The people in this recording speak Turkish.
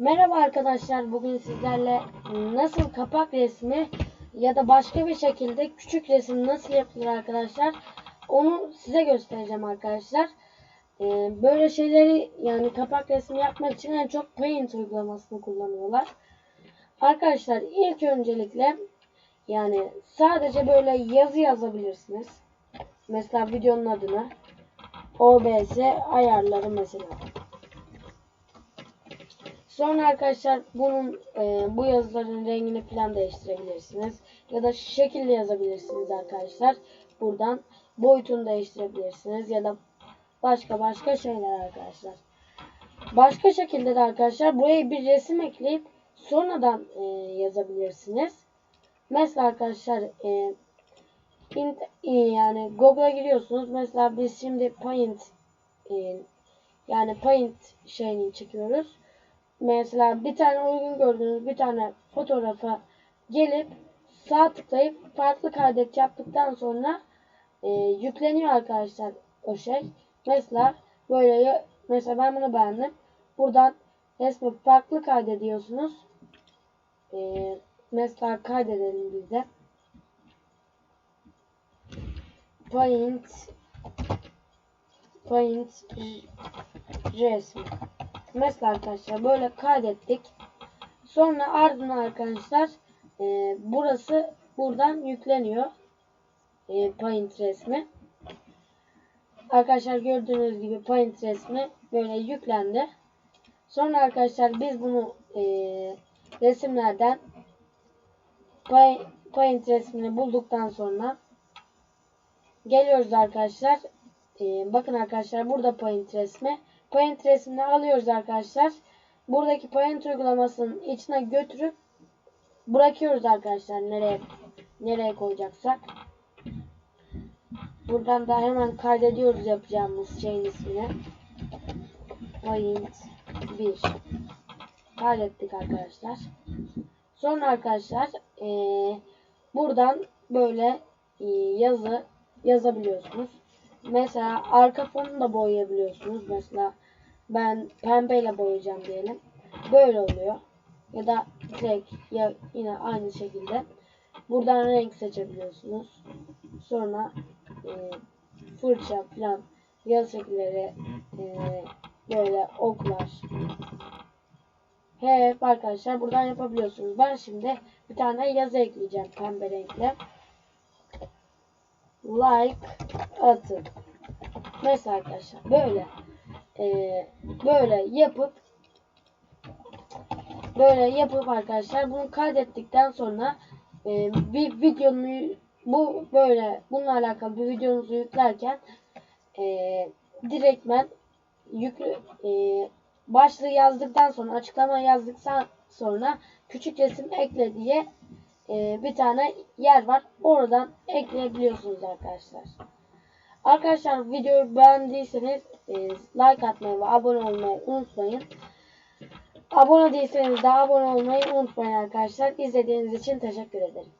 Merhaba arkadaşlar. Bugün sizlerle nasıl kapak resmi ya da başka bir şekilde küçük resim nasıl yapılır arkadaşlar onu size göstereceğim arkadaşlar. Ee, böyle şeyleri yani kapak resmi yapmak için en çok Paint uygulamasını kullanıyorlar. Arkadaşlar ilk öncelikle yani sadece böyle yazı yazabilirsiniz. Mesela videonun adını OBS ayarları mesela. Sonra arkadaşlar bunun e, bu yazıların rengini falan değiştirebilirsiniz. Ya da şekilde yazabilirsiniz arkadaşlar. Buradan boyutunu değiştirebilirsiniz ya da başka başka şeyler arkadaşlar. Başka şekilde de arkadaşlar buraya bir resim ekleyip sonradan e, yazabilirsiniz. Mesela arkadaşlar e, int, e, yani Google'a giriyorsunuz. Mesela biz şimdi Paint e, yani Paint şeyini çekiyoruz mesela bir tane uygun gördüğünüz bir tane fotoğrafa gelip sağ tıklayıp farklı kaydet yaptıktan sonra e, yükleniyor arkadaşlar o şey. Mesela böyle mesela ben bunu beğendim. Buradan resmi farklı kaydediyorsunuz. E, mesela kaydedelim biz de. Paint Paint resmi. Mesela arkadaşlar böyle kaydettik. Sonra ardından arkadaşlar e, burası buradan yükleniyor. E, Paint resmi. Arkadaşlar gördüğünüz gibi Paint resmi böyle yüklendi. Sonra arkadaşlar biz bunu e, resimlerden Paint, resmini bulduktan sonra geliyoruz arkadaşlar. E, bakın arkadaşlar burada Paint resmi. Paint resmini alıyoruz arkadaşlar. Buradaki Paint uygulamasının içine götürüp bırakıyoruz arkadaşlar nereye nereye koyacaksak. Buradan da hemen kaydediyoruz yapacağımız şeyin ismini. Paint 1 kaydettik arkadaşlar. Sonra arkadaşlar eee, buradan böyle yazı yazabiliyorsunuz. Mesela arka fonu da boyayabiliyorsunuz. Mesela ben pembeyle boyayacağım diyelim. Böyle oluyor. Ya da direkt ya yine aynı şekilde. Buradan renk seçebiliyorsunuz. Sonra e, fırça falan yazı şekilleri e, böyle oklar hep arkadaşlar buradan yapabiliyorsunuz. Ben şimdi bir tane yazı ekleyeceğim pembe renkle. Like atın. Mesela arkadaşlar böyle e, böyle yapıp böyle yapıp arkadaşlar bunu kaydettikten sonra e, bir videonu bu böyle bununla alakalı bir videonuzu yüklerken e, direktmen yüklü e, başlığı yazdıktan sonra açıklama yazdıktan sonra küçük resim ekle diye e, bir tane yer var. Oradan ekleyebiliyorsunuz arkadaşlar. Arkadaşlar videoyu beğendiyseniz e, like atmayı ve abone olmayı unutmayın. Abone değilseniz de abone olmayı unutmayın arkadaşlar. İzlediğiniz için teşekkür ederim.